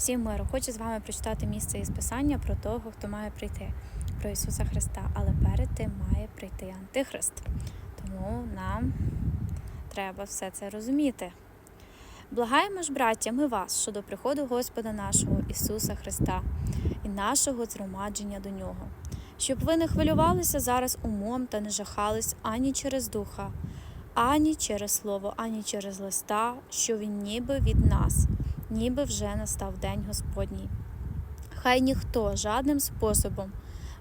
Всім миру. Хочу з вами прочитати місце із Писання про того, хто має прийти, про Ісуса Христа. Але перед тим має прийти Антихрист. Тому нам треба все це розуміти. Благаємо ж, браття, ми вас щодо приходу Господа нашого Ісуса Христа і нашого згромадження до Нього, щоб ви не хвилювалися зараз умом та не жахались ані через духа, ані через слово, ані через листа, що він ніби від нас, ніби вже настав день Господній. Хай ніхто жадним способом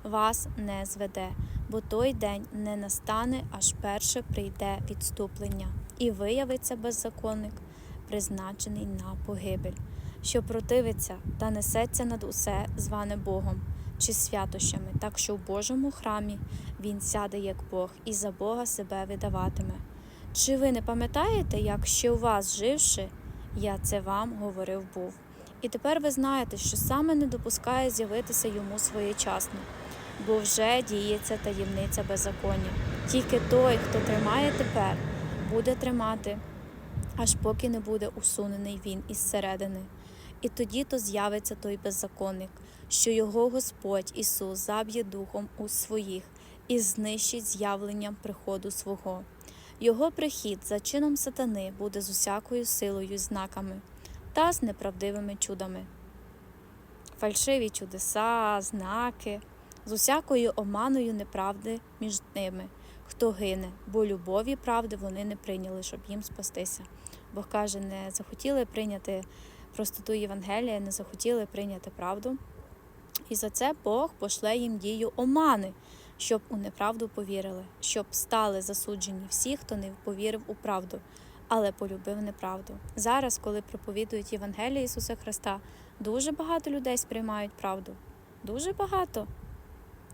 вас не зведе, бо той день не настане, аж перше прийде відступлення, і виявиться беззаконник, призначений на погибель, що противиться та несеться над усе зване Богом чи святощами, так що в Божому храмі він сяде як Бог і за Бога себе видаватиме. Чи ви не пам'ятаєте, як ще у вас живши, я це вам говорив був? І тепер ви знаєте, що саме не допускає з'явитися йому своєчасно, бо вже діється таємниця беззаконня. Тільки той, хто тримає тепер, буде тримати, аж поки не буде усунений він із середини. І тоді то з'явиться той беззаконник, що його Господь Ісус заб'є духом у своїх і знищить з'явленням приходу свого. Його прихід за чином сатани буде з усякою силою й знаками та з неправдивими чудами. Фальшиві чудеса, знаки, з усякою оманою неправди між ними, хто гине, бо любові правди вони не прийняли, щоб їм спастися. Бог каже, не захотіли прийняти простоту Євангелія, не захотіли прийняти правду. І за це Бог пошле їм дію омани, щоб у неправду повірили, щоб стали засуджені всі, хто не повірив у правду, але полюбив неправду. Зараз, коли проповідують Євангелія Ісуса Христа, дуже багато людей сприймають правду. Дуже багато.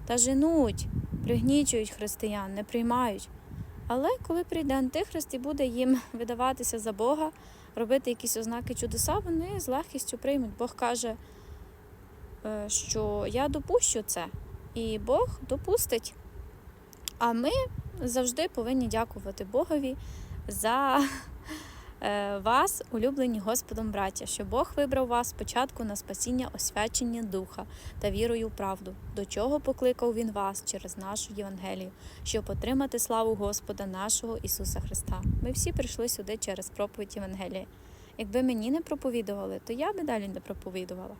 Та женуть, пригнічують християн, не приймають. Але коли прийде Антихрист і буде їм видаватися за Бога, робити якісь ознаки чудеса, вони з легкістю приймуть. Бог каже, е, що я допущу це, і Бог допустить. А ми завжди повинні дякувати Богові за е, вас, улюблені Господом браття, що Бог вибрав вас спочатку на спасіння освячення духа та вірою в правду, до чого покликав Він вас через нашу Євангелію, щоб отримати славу Господа нашого Ісуса Христа. Ми всі прийшли сюди через проповідь Євангелія. Якби мені не проповідували, то я би далі не проповідувала.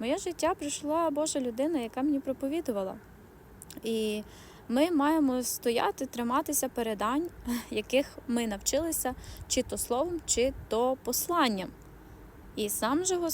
Моє життя прийшла Божа людина, яка мені проповідувала. І ми маємо стояти, триматися передань, яких ми навчилися чи то словом, чи то посланням. І сам же Господь